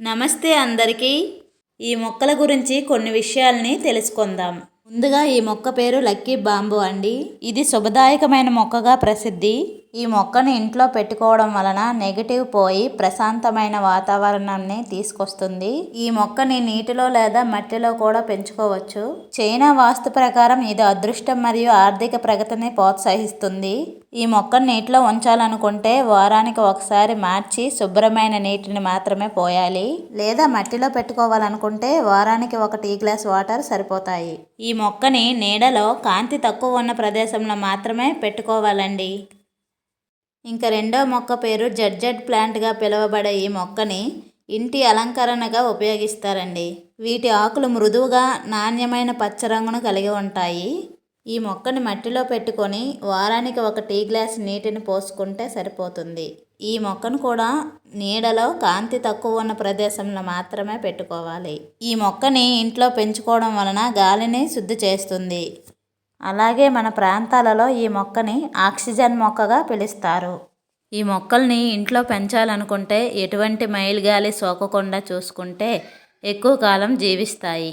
నమస్తే అందరికీ. ఈ మొక్కల గురించి కొన్ని విషయాల్ని తెలుసుకుందాం. ముందుగా ఈ మొక్క పేరు లక్కీ బాంబు అండి. ఇది శుభదాయకమైన మొక్కగా ప్రసిద్ధి ఈ మొక్కను ఇంట్లో పెట్టుకోవడం వలన నెగిటివ్ పోయి ప్రశాంతమైన వాతావరణాన్ని తీసుకొస్తుంది. ఈ మొక్కని నీటిలో లేదా మట్టిలో కూడా పెంచుకోవచ్చు. చైనా వాస్తు ప్రకారం ఇది అదృష్టం మరియు ఆర్థిక ప్రగతిని ప్రోత్సహిస్తుంది. ఈ మొక్కను నీటిలో ఉంచాలనుకుంటే వారానికి ఒకసారి మార్చి శుభ్రమైన నీటిని మాత్రమే పోయాలి. లేదా మట్టిలో పెట్టుకోవాలనుకుంటే వారానికి ఒక టీ గ్లాస్ వాటర్ సరిపోతాయి. ఈ మొక్కని నీడలో కాంతి తక్కువ ఉన్న ప్రదేశంలో మాత్రమే పెట్టుకోవాలండి. ఇంకా రెండో మొక్క పేరు జడ్జెడ్ ప్లాంట్గా పిలువబడే ఈ మొక్కని ఇంటి అలంకరణగా ఉపయోగిస్తారండి. వీటి ఆకులు మృదువుగా నాణ్యమైన పచ్చ రంగును కలిగి ఉంటాయి. ఈ మొక్కని మట్టిలో పెట్టుకొని వారానికి ఒక టీ గ్లాస్ నీటిని పోసుకుంటే సరిపోతుంది. ఈ మొక్కను కూడా నీడలో కాంతి తక్కువ ఉన్న ప్రదేశంలో మాత్రమే పెట్టుకోవాలి. ఈ మొక్కని ఇంట్లో పెంచుకోవడం వలన గాలిని శుద్ధి చేస్తుంది. అలాగే మన ప్రాంతాలలో ఈ మొక్కని ఆక్సిజన్ మొక్కగా పిలుస్తారు. ఈ మొక్కల్ని ఇంట్లో పెంచాలనుకుంటే ఎటువంటి మైలు గాలి సోకకుండా చూసుకుంటే ఎక్కువ కాలం జీవిస్తాయి.